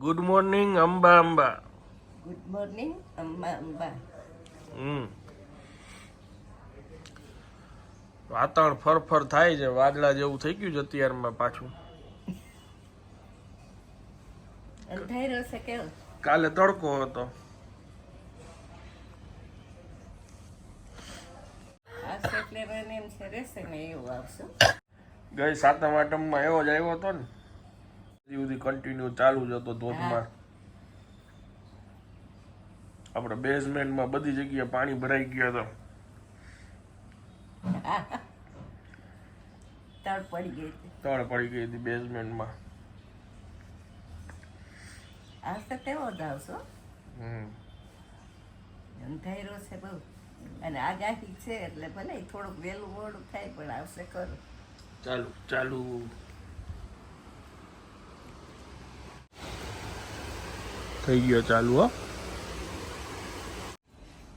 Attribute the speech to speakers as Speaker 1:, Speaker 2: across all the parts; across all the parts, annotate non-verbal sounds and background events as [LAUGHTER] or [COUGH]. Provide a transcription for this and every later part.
Speaker 1: Good morning Amba Amba
Speaker 2: good morning Amba Amba
Speaker 1: hmm. વાતાવરણ ફરફર થાય છે વાદળા જેવું થઈ ગયું છે અત્યારમાં પાછું. કાલે તડકો હતો. ગઈ સાતમ આઠમમાં એવો જ આવ્યો હતો ને. સુધી કન્ટિન્યુ ચાલુ જ હતો ધોધમાર. આપણે બેઝમેન્ટમાં બધી જગ્યાએ પાણી ભરાઈ ગયા હતા. [LAUGHS]
Speaker 2: તળ પડી ગઈ હતી.
Speaker 1: તળ પડી ગઈ હતી બેઝમેન્ટમાં
Speaker 2: અંધારો છે બહુ. અને આગાહી છે એટલે ભલે થોડુંક વહેલું મોડું થાય પણ આવશે ખરું.
Speaker 1: ચાલુ ચાલુ થઈ ગયો ચાલુ હો.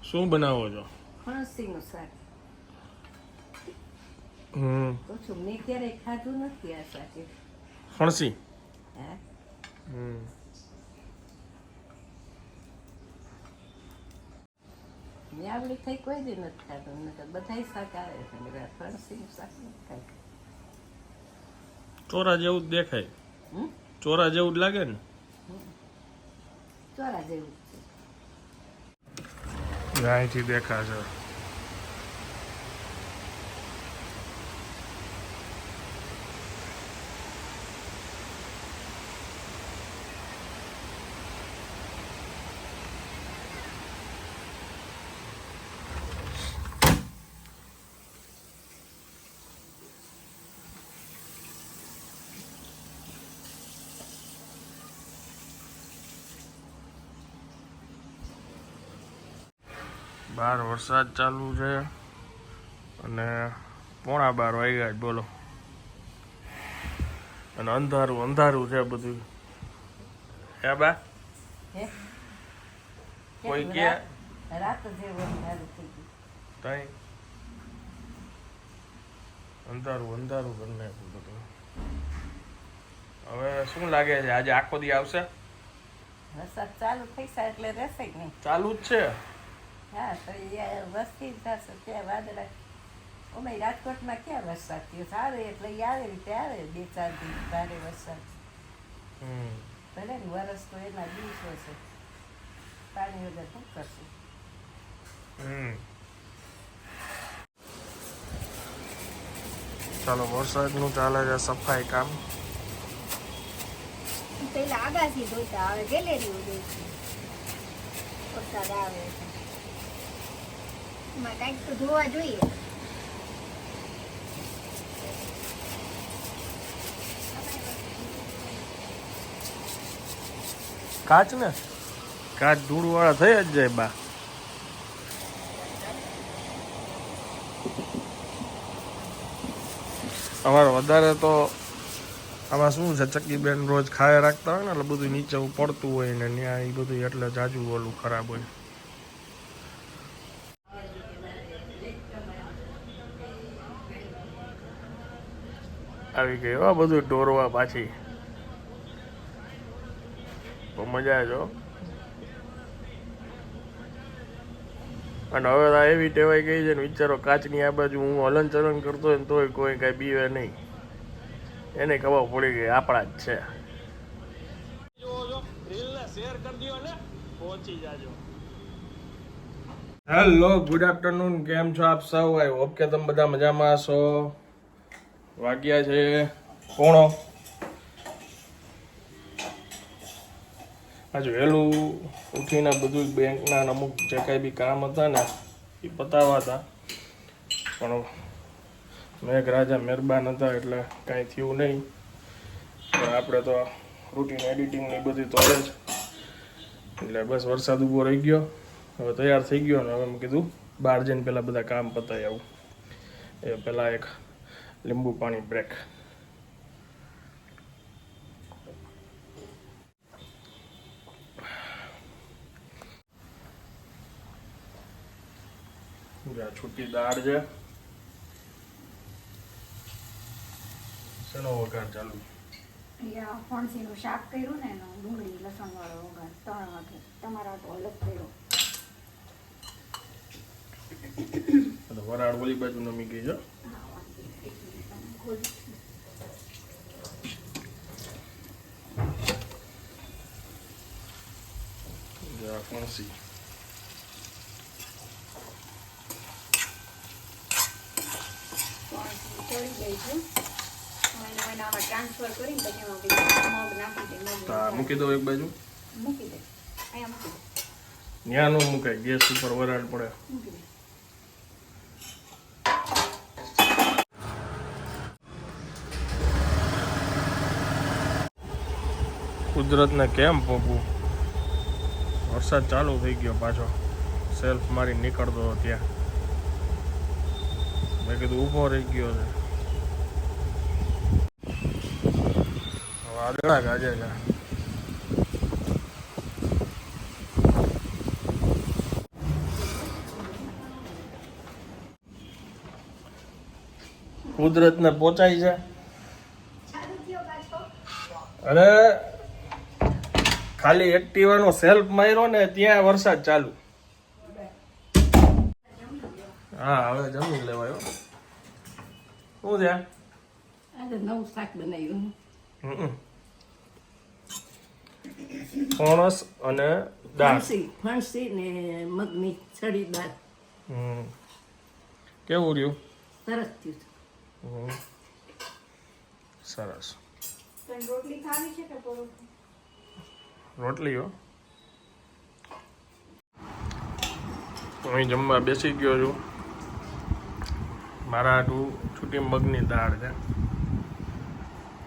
Speaker 1: શું બનાવો છો?
Speaker 2: ફણસીનું શાક.
Speaker 1: હમ.
Speaker 2: તો મેં ક્યારેય ખાધું નથી આ શાકે.
Speaker 1: ફણસી?
Speaker 2: હા?
Speaker 1: હમ.
Speaker 2: મેં આવડી થઈ કોઈ દી નથી ખાધું. નકર બધાય શાક આવે છે. મેં ફણસીનું શાક નથી ખાધું.
Speaker 1: ચોરા જેવું જ દેખાય. ચોરા જેવું જ લાગે ને?
Speaker 2: ચોરા જેવું જ છે
Speaker 1: અહીંથી દેખાશે બહાર વરસાદ ચાલુ છે. અને પોણા બાર વાગ્યા જ બોલો. અને અંધારું અંધારું છે બધું. હે બા? કોઈ કે?
Speaker 2: અંધારું
Speaker 1: તઈ? અંધારું અંધારું કરી નાખ્યું બધું. હવે શું લાગે છે આજે આખો દી આવશે?
Speaker 2: વરસાદ ચાલુ થઈ જાય એટલે રહેશે નહીં?
Speaker 1: ચાલુ જ છે.
Speaker 2: હા તો એ વસ્તી જ થશે ત્યાં વાદળા. અમે રાજકોટમાં ક્યાં વરસાદ થયો? સારો એટલે આવે રીતે આવે બે ચાર દિવસ ભારે વરસાદ. ભલે ને વરસ તો એના દિવસો છે. પાણી વગર શું કરશું?
Speaker 1: હમ. ચાલો વરસાદનું ચાલે છે સફાઈ કામ.
Speaker 3: પેલા આગાસી ધોતા આવે ગેલેરી ધોઈ વરસાદ આવે. એમાં તો ધોવા જોઈએ.
Speaker 1: કાચ ને? કાચ ધૂળ વાળા થઈ જ જાય બા. અમારે વધારે તો આમાં શું છે ચક્કી બેન રોજ ખાયા રાખતા હોય ને એટલે બધું નીચે પડતું હોય ને ત્યાં એ બધું એટલે જાજુ ઓલું ખરાબ હોય. આવી ગઈ હો બધું ઢોરવા પાછી. મજા જ અને હવે એવી ટેવાઈ ગઈ છે ને, વિચારો કાચની આ બાજુ હું હલન ચલન કરતો હોય ને તોય કોઈ કાંઈ બીવે નહીં. એને ખબર પડી ગઈ, આપણા જ છે. હેલો ગુડ આફ્ટરનૂન કેમ છો આપ સૌ? આઈ હોપ કે તમે બધા મજામાં હશો. વાગ્યા છે પોણો. આજે વહેલું ઉઠીને બધું બેંકના અમુક જે કાંઈ બી કામ હતા ને, એ પતાવા હતા. પણ મેઘરાજા મહેરબાન હતા એટલે કાંઈ થયું નહીં. પણ આપણે તો રૂટીન એડિટિંગ એ બધી તો જ. એટલે બસ વરસાદ ઊભો રહી ગયો. હવે તૈયાર થઈ ગયો ને હવે મેં કીધું બહાર જઈને પહેલાં બધા કામ પતાવી આવું. એ પહેલાં એક લીંબુ પાણી બ્રેક છૂટી દાળ છે. શેનો વઘાર ચાલુ?
Speaker 3: અહીંયા ફણસીનું શાક કર્યું ને એનું ડુંગળી લસણ વાળો વઘાર ત્રણ વાગે. તમારા તો અલગ કર્યો.
Speaker 1: વરાળ ઓલી બાજુ નમી ગઈ છે.
Speaker 3: મિનિટ તમે ખોલી
Speaker 1: જરા ફણસી
Speaker 3: ચડી ગઈ છે હવે એને એને આમાં ટ્રાન્સફર કરીને પછી એમાં બીજું મગ નાખી દે મગ
Speaker 1: તો આ મૂકી દો એક બાજુ
Speaker 3: મૂકી દે અહીંયા મૂકી દે
Speaker 1: ત્યાં ન મુકાય, ગેસ ઉપર વરાળ પડે. કુદરતને કેમ પોગવું વરસાદ ચાલુ થઈ ગયો પાછો. સેલ્ફ મારી નીકળતો હતો ત્યાં. મેં કીધું ઊભો રહી ગયો છે. વાદળા ગાજે છે. કુદરતને પહોંચાય છે. અને ખાલી એક્ટિવાનો સેલ્ફ માર્યો ને ત્યાં વરસાદ ચાલુ. હા હવે જમી લેવાયો શું છે?
Speaker 2: આજે નવું શાક બનાવ્યું.
Speaker 1: હમ. ફણસ અને દાળ.
Speaker 2: ફણસી ફણસી ને મગની છડી દાળ.
Speaker 1: હમ. કેવું રહ્યું?
Speaker 2: સરસ થયું.
Speaker 1: સરસ.
Speaker 3: રોટલી ખાવી છે કે પરોઠું?
Speaker 1: રોટલીઓ. હું જમવા બેસી ગયો છું. મારા હાટું છૂટી મગની દાળ છે.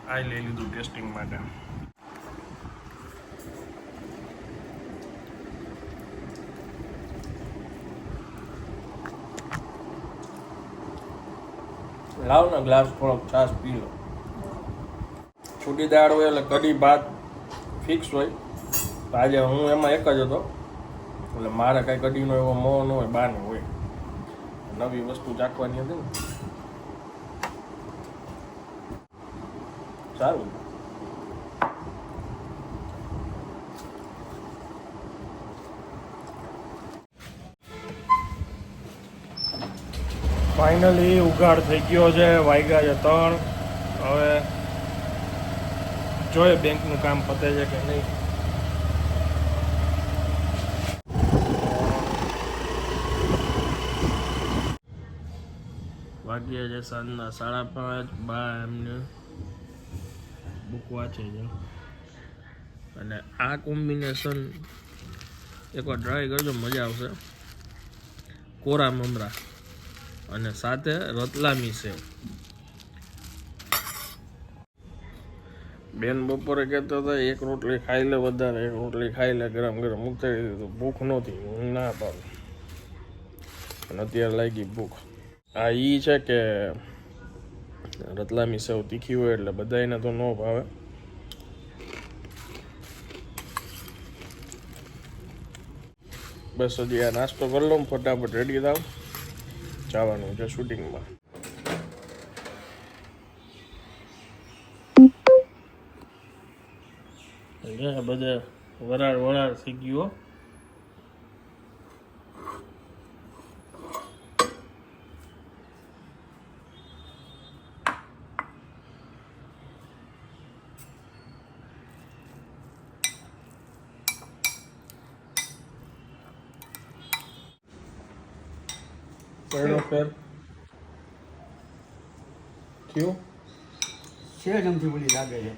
Speaker 1: આ લઈ લીધું ટેસ્ટિંગ માટે. લાવ ને ગ્લાસ થોડોક છાશ પી લો. છૂટી દાળ હોય એટલે કઢી, ભાત ફિક્સ હોય. આજે હું એમાં એક જ હતો. એટલે મારે કાંઈ કઢીનો એવો મોહ ન હોય બહારનો હોય. નવી વસ્તુ ચાખવાની હતી ને. સારું. ફાઇનલી ઉઘાડ થઈ ગયો છે વાગ્યા છે ત્રણ. હવે જોઈએ બેંકનું કામ પતે છે કે નહીં. વાગ્યા છે સાંજના સાડા પાંચ, બા એમને બુક વાંચે છે અને આ કોમ્બિનેશન એકવાર ટ્રાય કરજો, મજા આવશે. કોરા મમરા અને સાથે રતલામી સેવ. બેન બપોરે કહેતા હતા, એક રોટલી ખાઈ લે વધારે, એક રોટલી ખાઈ લે. ગરમ ગરમ ઉતારી દીધું. ભૂખ નહોતી, હું ના પાડું. અને અત્યારે લાગી ભૂખ. આ ઈ છે કે રતલામી સેવ તીખી હોય એટલે બધાને તો ન ભાવે. બસ હજી આ નાસ્તો કરી લઉં, ફટાફટ રેડી થાવ. જવાનું છે શૂટિંગમાં બધે વરાળ વરાળ થઈ ગયો કયો ફેર થયું
Speaker 4: છે જમથી બોલી લાગે છે?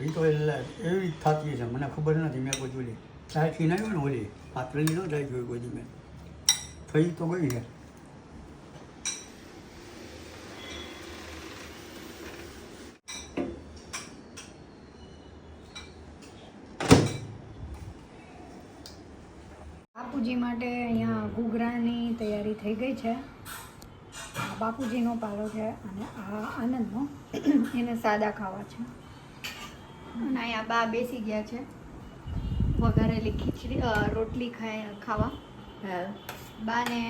Speaker 4: એ તો એવી થતી છે મને ખબર નથી, મેં કોઈ બોલી ચાયથી નહીં હોય ને ઓલી પેલી ન જાય જોઈ કોઈ મેં થઈ તો ગઈ છે
Speaker 3: બાપુજી માટે અહીંયા ઘૂઘરાની તૈયારી થઈ ગઈ છે. આ બાપુજીનો પાલો છે અને આ આનંદનો એને સાદા ખાવા છે. અને અહીંયા બા બેસી ગયા છે. વઘારેલી ખીચડી રોટલી ખાય ખાવા. બાને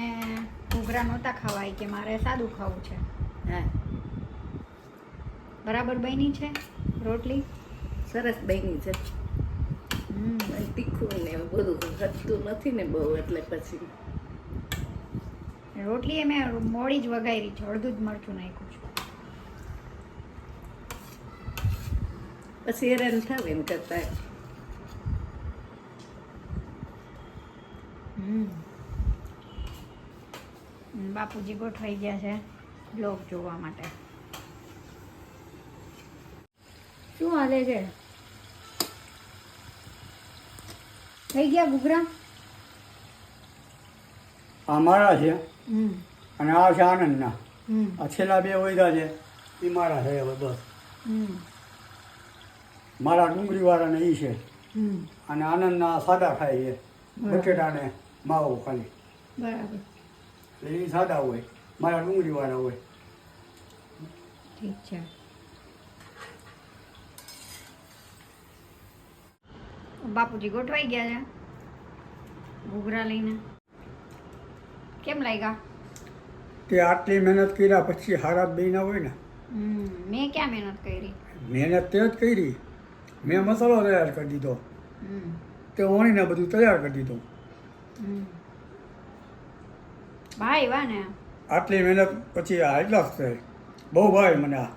Speaker 3: ઘૂઘરા નહોતા ખાવાય કે મારે સાદું ખાવું છે.
Speaker 2: હા.
Speaker 3: બરાબર બની છે રોટલી?
Speaker 2: સરસ બની છે.
Speaker 3: હમ.
Speaker 2: તીખું ને એવું બધું. ઘટતું નથી ને બહુ એટલે પછી.
Speaker 3: રોટલી એ મેં મોડી જ વઘારી છે અડધું જ મરચું નાખ્યું છું.
Speaker 2: પછી હેરાન થાવ એમ કરતા.
Speaker 3: બાપુજી ગોઠવાઈ ગયા છે બ્લોગ જોવા માટે. શું હાલે છે? થઈ ગયા
Speaker 4: ગુગરા અમારા છે. અને આ છે આનંદના. આ છેલ્લા બે વૈદા છે એ મારા છે હવે બસ. મારા ડુંગળીવાળાને એ છે. અને આનંદના સાદા ખાય છે
Speaker 3: બટેટા
Speaker 4: બટેટાને માવો ખાલી.
Speaker 3: બરાબર.
Speaker 4: એટલે એ સાદા હોય મારા ડુંગળીવાળા હોય.
Speaker 3: ઠીક છે. બાપુજી ગોઠવાઈ ગયા છે? ઘૂઘરા લઈને? કેમ લાગ્યા?
Speaker 4: તે આટલી મહેનત કર્યા પછી હારા બે ના હોય ને.
Speaker 3: મેં ક્યાં મહેનત કરી?
Speaker 4: મહેનત તે જ કરી. મેં મસાલો તૈયાર કરી દીધો. તે ઓણીને બધું તૈયાર કરી દીધું.
Speaker 3: ભાઈ વાહ ને.
Speaker 4: આટલી મહેનત પછી આ એટલા જ છે બહુ ભાઈ મને આ.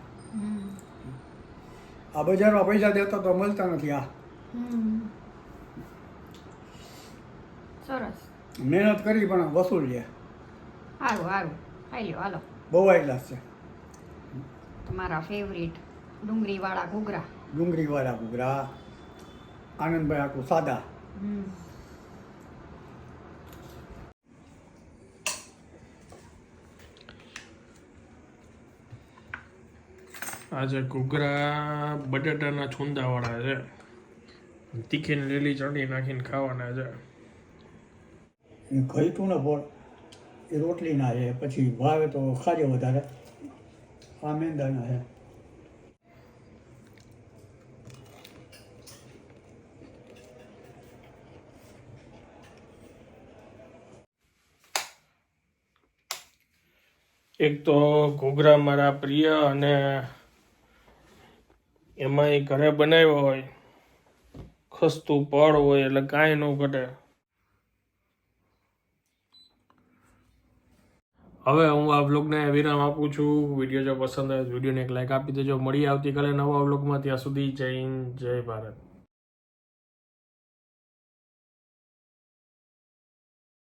Speaker 4: આ બજારમાં પૈસા દેતા તો મળતા નથી આ.
Speaker 3: સરસ.
Speaker 4: મહેનત કરી પણ વસૂલ છે.
Speaker 3: સારું સારું ખાઈ લ્યો હાલો.
Speaker 4: બહુ એટલા છે.
Speaker 3: તમારા ફેવરિટ ડુંગળીવાળા ઘૂઘરા.
Speaker 4: ડુંગળીવાળા ઘૂઘરા આનંદભાઈ આખું સાદા.
Speaker 1: આજે ઘૂઘરા બટાટાના છુંદાવાળા છે. તીખીને લીલી ચટણી નાખીને ખાવાના છે.
Speaker 4: એ ને બોલ એ રોટલીના છે પછી ભાવે તો ખાજે વધારે. આ મેંદાના છે
Speaker 1: એક તો ઘૂઘરા મારા પ્રિય અને એમાં એ ઘરે બનાવ્યો હોય, ખસતું પડ હોય એટલે કાંઈ ન ઘટે. હવે હું આ વ્લોગને વિરામ આપું છું. વીડિયો જો પસંદ આવે વિડીયોને એક લાઇક આપી દેજો. મળી આવતીકાલે નવા વ્લોગમાં ત્યાં સુધી જય હિન્દ, જય ભારત.